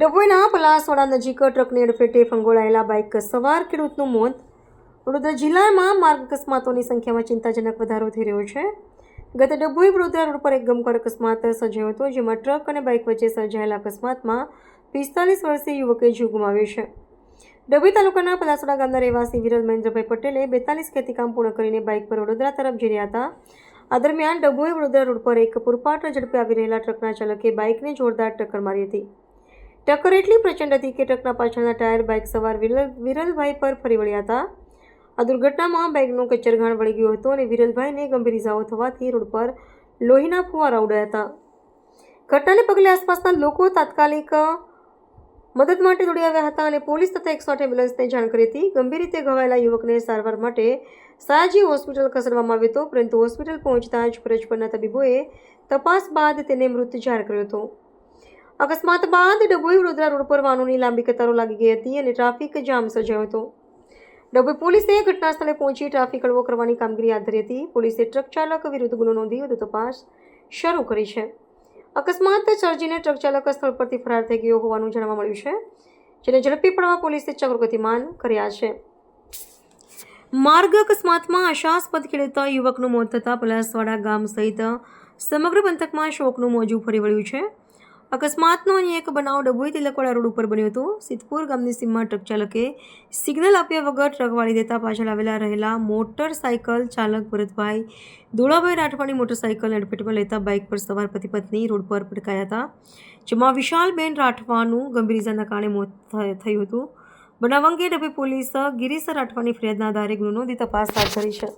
ડભોઈના પલાસવાડા નજીક ટ્રકની અડફેટે ફંગોળાયેલા બાઇક સવાર ખેડૂતનું મોત. વડોદરા જિલ્લામાં માર્ગ અકસ્માતોની સંખ્યામાં ચિંતાજનક વધારો થઈ રહ્યો છે. ગત ડભોઈ વડોદરા રોડ પર એક ગમખ્વાર અકસ્માત સર્જાયો હતો, જેમાં ટ્રક અને બાઇક વચ્ચે સર્જાયેલા અકસ્માતમાં પિસ્તાલીસ વર્ષીય યુવકે જીવ ગુમાવ્યો છે. ડભોઈ તાલુકાના પલાસવાડા ગામના રહેવાસી વિરલ મહેન્દ્રભાઈ પટેલે બેતાલીસ ખેતીકામ પૂર્ણ કરીને બાઇક પર વડોદરા તરફ જઈ રહ્યા હતા. આ દરમિયાન ડભોઈ વડોદરા રોડ પર એક પૂરપાટ ઝડપે આવી રહેલા ટ્રકના ચાલકે બાઇકને જોરદાર ટક્કર મારી હતી. ટક્કર એટલી પ્રચંડ હતી કે ટ્રકના પાછળના ટાયર બાઇક સવાર વિરલ વિરલભાઈ પર ફરી વળ્યા હતા. આ દુર્ઘટનામાં બાઇકનું કચરઘાણ વળી ગયો હતો અને વિરલભાઈને ગંભીર ઇજાઓ થવાથી રોડ પર લોહીના ફુવારા ઉડ્યા હતા. ઘટનાને પગલે આસપાસના લોકો તાત્કાલિક મદદ માટે દોડી આવ્યા હતા અને પોલીસ તથા એકસો આઠ એમ્બ્યુલન્સને જાણ કરી હતી. ગંભીર રીતે ઘવાયેલા યુવકને સારવાર માટે સયાજી હોસ્પિટલ ખસેડવામાં આવ્યો હતો, પરંતુ હોસ્પિટલ પહોંચતા જ ફરજ પરના તબીબોએ તપાસ બાદ તેને મૃત જાહેર કર્યો હતો. અકસ્માત બાદ ડભોઈ વડોદરા રોડ પર વાહનોની લાંબી કતારો લાગી ગઈ હતી અને ટ્રાફિક જામ સર્જાયો હતો. ડભોઈ પોલીસે ઘટના સ્થળે પહોંચી ટ્રાફિક હળવો કરવાની કામગીરી હાથ ધરી હતી. પોલીસે ટ્રક ચાલક વિરુદ્ધ ગુનો નોંધી વધુ તપાસ શરૂ કરી છે. અકસ્માત સર્જીને ટ્રક ચાલક સ્થળ પરથી ફરાર થઈ ગયો હોવાનું જાણવા મળ્યું છે, જેને ઝડપી પડવા પોલીસે ચક્ર ગતિમાન કર્યા છે. માર્ગ અકસ્માતમાં આશાસ્પદ ખેડૂત યુવકનું મોત થતાં પલાસવાડા ગામ સહિત સમગ્ર પંથકમાં શોકનું મોજું ફરી વળ્યું છે. અકસ્માતનો અહીં એક બનાવ ડભોઈ તિલકવાડા રોડ ઉપર બન્યો હતો. સિદ્ધપુર ગામની સીમમાં ટ્રક ચાલકે સિગ્નલ આપ્યા વગર ટ્રક વાળી દેતા પાછળ આવેલા રહેલા મોટરસાયકલ ચાલક ભરતભાઈ દોડાભાઈ રાઠવાની મોટરસાયકલ અડફેટમાં લેતા બાઇક પર સવાર પતિ પત્ની રોડ પર પટકાયા હતા, જેમાં વિશાલબેન રાઠવાનું ગંભીર ઇજાના કારણે મોત થયું હતું. બનાવ અંગે ડભોઈ પોલીસ ગિરીશ રાઠવાની ફરિયાદના આધારે ગુનો તપાસ હાથ ધરી છે.